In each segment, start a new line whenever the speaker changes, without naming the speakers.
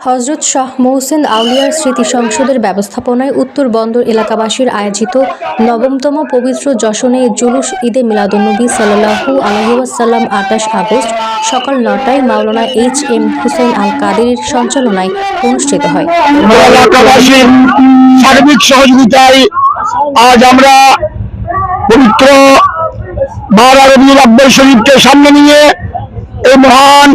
হজরত শাহ মহসেন আউলিয়ার স্মৃতি সংসদের ব্যবস্থাপনায় উত্তর বন্দর এলাকাবাসীর আয়োজিত নবমতম পবিত্র যশনে জুলুস ঈদে মিলাদুন্নবী সাল্লাহু আলহিউসাল্লাম আঠাশ আগস্ট সকাল নটায় মাওলানা এইচ এম হুসেন আল কাদের সঞ্চালনায় অনুষ্ঠিত হয়।
সার্বিক সহযোগিতায় আজ আমরা পবিত্র বারা রবিউল আব্বাল শরীফকে সামনে নিয়ে এই মহান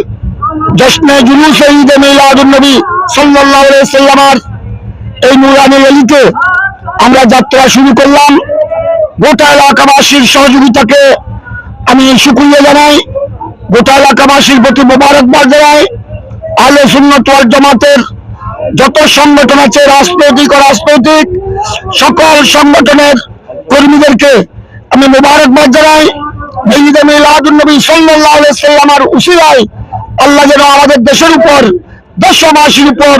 জশ্নে জুলুস ঈদ মিলাদুল নবী সাল্লাল্লাহু আলাইহি সাল্লামার এই নুরানি অলিতে আমরা যাত্রা শুরু করলাম। গোটা এলাকাবাসীর সহযোগিতাকে আমি সুক্রিয়া জানাই। গোটা এলাকাবাসীর প্রতি মোবারকবাদ জানাই। আলো সুন্নত ওয়াল জামাতের যত সংগঠন আছে, রাজনৈতিক ও রাজনৈতিক সকল সংগঠনের কর্মীদেরকে আমি মোবারকবাদ জানাই। ঈদ মিলাদুন নবী সাল্লাল্লাহু আলাইহি সাল্লামার উসিলায় আল্লাহ যেন আমাদের দেশের উপর, দেশবাসীর উপর,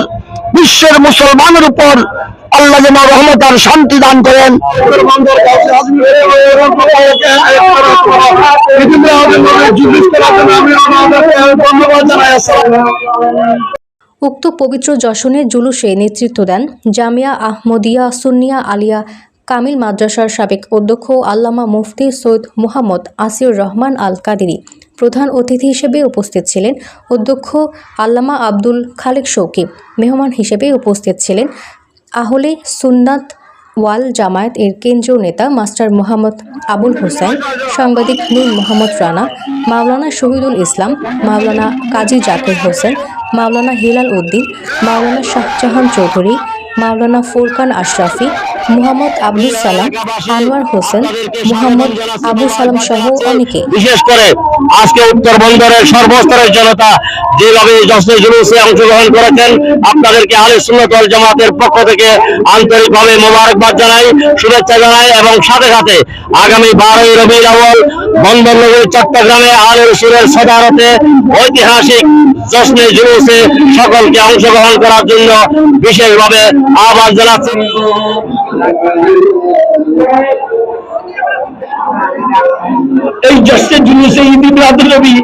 বিশ্বের মুসলমানের উপর আল্লাহ যেন রহমত আর শান্তি দান করেন।
উক্ত পবিত্র যশনে জুলুসে নেতৃত্ব দেন জামিয়া আহমদিয়া সুন্নিয়া আলিয়া কামিল মাদ্রাসার সাবেক অধ্যক্ষ আল্লামা মুফতি সৈয়দ মুহাম্মদ আসিউর রহমান আল কাদেরি প্রধান অতিথি হিসেবে উপস্থিত ছিলেন অধ্যক্ষ আল্লামা আব্দুল খালেক শৌকি, মেহমান হিসেবে উপস্থিত ছিলেন আহলে সুন্নাত ওয়াল জামায়াত এর কেন্দ্রীয় নেতা মাস্টার মোহাম্মদ আবুল হোসেন, সাংবাদিক নূর মোহাম্মদ রানা, মাওলানা শহীদুল ইসলাম, মাওলানা কাজী জাকির হোসেন, মাওলানা হিলাল উদ্দিন, মাওলানা শাহজাহান চৌধুরী মাওলানা ফুরকান আশরাফি, মোহাম্মদ আব্দুল সালাম, আনোয়ার হোসেন, মোহাম্মদ আবু সালাম সহ অনেকে।
বিশেষ করে আজকে উত্তর বন্দরের সর্বস্তরের জনতা যেভাবে জশ্নে জুলুসে অংশগ্রহণ করেছেন, আপনাদেরকে আলে সুন্নত ওয়াল জামাতের পক্ষ থেকে আন্তরিকভাবে মোবারকবাদ জানাই, শুভেচ্ছা জানাই এবং সাথে সাথে আগামী বারোই রবিউল আউয়াল বন্দরনগরী চট্টগ্রামে আলে রসুলের সদারতে ঐতিহাসিক জশ্নে জুলুসে সকলকে অংশগ্রহণ করার জন্য বিশেষভাবে আহ্বান জানাচ্ছি। এই জশ্নে জুলুসে ঈদ মিলাদুল নবী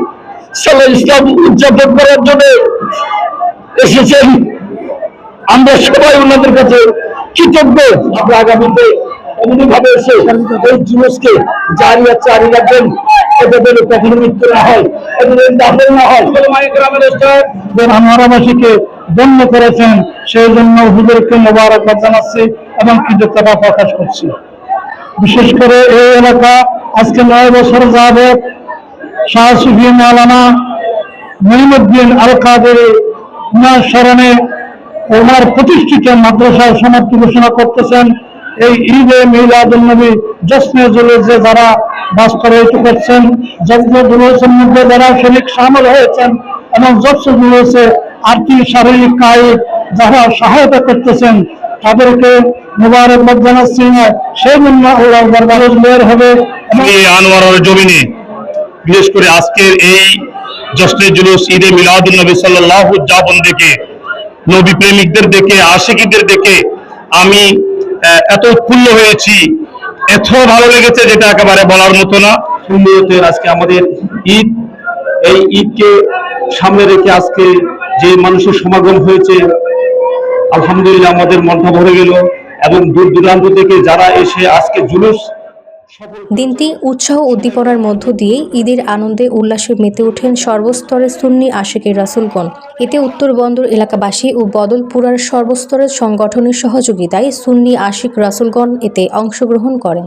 ইসলাম উদযাপন করার জন্য এসেছেন। আমরা সবাই ওনাদের কাছে কৃতজ্ঞ। আমরা আগামীতে এমনি ভাবে এসে এই জুলুসকে চারি রাখবেন এতে কখনো মৃত্যু না হয় এতে দাফন না হয় আনোয়ারাবাসীকে ধন্য করেছেন সেই জন্য হুজুরকে মোবারকবাদ জানাচ্ছি এবং কৃতজ্ঞতা প্রকাশ করছি। বিশেষ করে এই এলাকা আজকে নয় বছর যাবত শাহ সুফি মহিমুদ্দিন আল কাদের স্মরণে ওনার প্রতিষ্ঠিত মাদ্রাসার সমাপ্তি ঘোষণা করতেছেন। এই ঈদে মিলাদুল নবী জশ্নে জুলুসে যারা বাস্তবায়িত করছেন, জশ্নে জুলুসের মধ্যে যারা শরিক সামিল হয়েছেন এবং জশ্নে জুলুসে আর্থিক শারীরিক কায়িক যারা সহায়তা করতেছেন, তাদেরকে মুবারকবাদ জানাচ্ছি সেই জন্য আল্লাহ দরবারে বের হবে।
এই আনোয়ারের জমিনে, বিশেষ করে আজকের এই জশ্নে জুলুস, ঈদে মিলাদুল নবী সাল্লাহ উদযাপন দেখে নবী প্রেমিকদের দেখে, আশিকিদের দেখে আমি এত উৎফুল্ল হয়েছি। এত ভালো লেগেছে যেটা একেবারে বলার মতো না।
সুন্নিয়তের আজকে আমাদের ঈদ। এই ঈদকে সামনে রেখে আজকে যে মানুষের সমাগম হয়েছে, আলহামদুলিল্লাহ আমাদের মনটা ভরে গেল। এবং দূর দূরান্ত থেকে যারা এসে আজকে জুলুস
দিনটি উৎসাহ উদ্দীপনার মধ্য দিয়ে ঈদের আনন্দে উল্লাসে মেতে ওঠেন সর্বস্তরের সুন্নি আশেকের রাসুলগণ। এতে উত্তরবন্দর এলাকাবাসী ও বদলপুরার সর্বস্তরের সংগঠনের সহযোগিতায় সুন্নি আশিক রাসুলগণ এতে অংশগ্রহণ করেন।